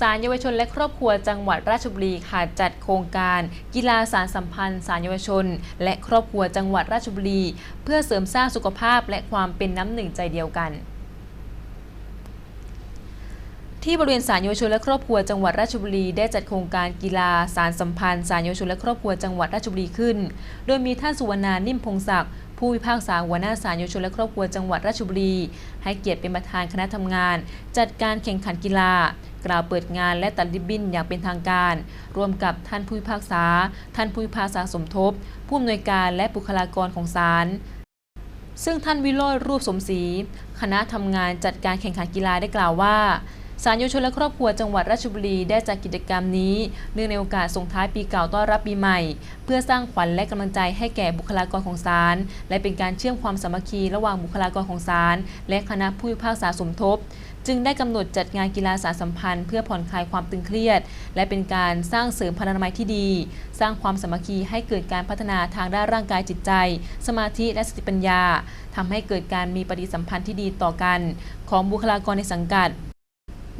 ศาลเยาวชนและครอบครัวจังหวัดราชบุรีค่ะจัดโครงการ กีฬาสารสัมพันธ์สารเยาวชน และครอบครัวจังหวัดราชบุรี เพื่อเสริมสร้างสุขภาพและความเป็นน้ำหนึ่งใจเดียวกันที่บริเวณศาลเยาวชนและครอบครัวจังหวัดราชบุรีได้จัดโครงการกีฬาสารสัมพันธ์สารเยาวชนและครอบครัวจังหวัดราชบุรีขึ้น โดยมีท่านสุวรรณานิ่มพงศักดิ์ผู้พิพากษาหัวหน้าศาลเยาวชนและครอบครัวจังหวัดราชบุรี ให้เกียรติเป็นประธานคณะทำงาน จัดการแข่งขันกีฬา กล่าวเปิดงานและตัดริบบิ้นอย่างเป็นทางการ ร่วมกับท่านผู้พิพากษา ท่านผู้พิพากษาสมทบ ผู้อำนวยการและบุคลากรของศาลซึ่งท่านวิโรจน์รูปสมศรีคณะทำงานจัดการแข่งขันกีฬาได้กล่าวว่า ศาลเยาวชนและครอบครัวจังหวัดราชบุรีได้จัดกิจกรรมนี้ เนื่องในโอกาสส่งท้ายปีเก่าต้อนรับปีใหม่ เพื่อสร้างขวัญและกำลังใจให้แก่บุคลากรของศาลและเป็นการเชื่อมความสามัคคีระหว่างบุคลากรของศาลและคณะผู้พิพากษาสมทบ จึงได้กำหนดจัดงานกีฬาสารสัมพันธ์ เพื่อผ่อนคลายความตึงเครียด และเป็นการสร้างเสริมพลานามัยที่ดี สร้างความสามัคคีให้เกิดการพัฒนาทางด้านร่างกายจิตใจ สมาธิและสติปัญญาทำให้เกิดการมีปฏิสัมพันธ์ที่ดีต่อกัน ของบุคลากรในสังกัด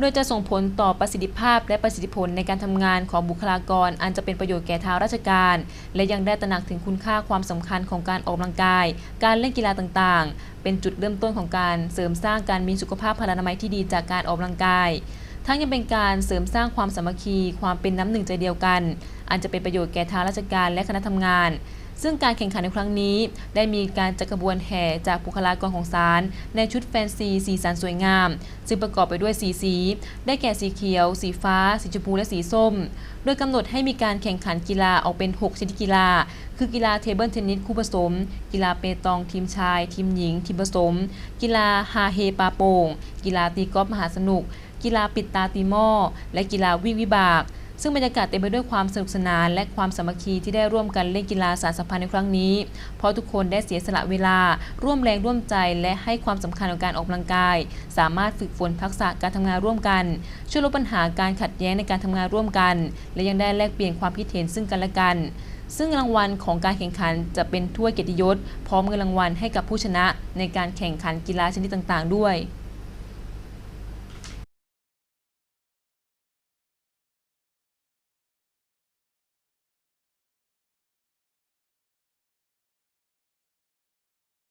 โดยจะส่งผลต่อประสิทธิภาพและประสิทธิผลในการทำงานของบุคลากร อันจะเป็นประโยชน์แก่ทางราชการ และยังได้ตระหนักถึงคุณค่าความสำคัญของการออกกำลังกาย การเล่นกีฬาต่างๆ เป็นจุดเริ่มต้นของการเสริมสร้างการมีสุขภาพพลานามัยที่ดีจากการออกกำลังกาย ทั้งยังเป็นการเสริมสร้างความสามัคคี ความเป็นน้ำหนึ่งใจเดียวกัน อันจะเป็นประโยชน์แก่ทางราชการและคณะทำงาน ซึ่งการแข่งขันในครั้งนี้ ได้มีการจัดกระบวนแห่จากบุคลากรของศาลในชุดแฟนซีสีสันสวยงาม ซึ่งประกอบไปด้วยสีสี ได้แก่สีเขียว สีฟ้า สีชมพูและสีส้ม โดยกำหนดให้มีการแข่งขันกีฬาออกเป็น 6 ชนิดกีฬา คือกีฬาเทเบิลเทนนิสคู่ผสม กีฬาเปตองทีมชาย ทีมหญิง ทีมผสม กีฬาฮาเฮปาโป่งกีฬาตีกอล์ฟมหาสนุก กีฬาปิดตาตีหม้อและกีฬาวิ่งวิบาก ซึ่งบรรยากาศเต็มไปด้วยความสนุกสนาน และความสามัคคีที่ได้ร่วมกันเล่นกีฬาสารสัมพันธ์ในครั้งนี้ เพราะทุกคนได้เสียสละเวลา ร่วมแรงร่วมใจ และให้ความสำคัญกับการออกกำลังกาย สามารถฝึกฝนทักษะการทำงานร่วมกัน ช่วยลดปัญหาการขัดแย้งในการทำงานร่วมกัน และยังได้แลกเปลี่ยนความคิดเห็นซึ่งกันและกัน ซึ่งรางวัลของการแข่งขันจะเป็นถ้วยเกียรติยศ พร้อมเงินรางวัลให้กับผู้ชนะในการแข่งขันกีฬาชนิดต่าง ๆ ด้วย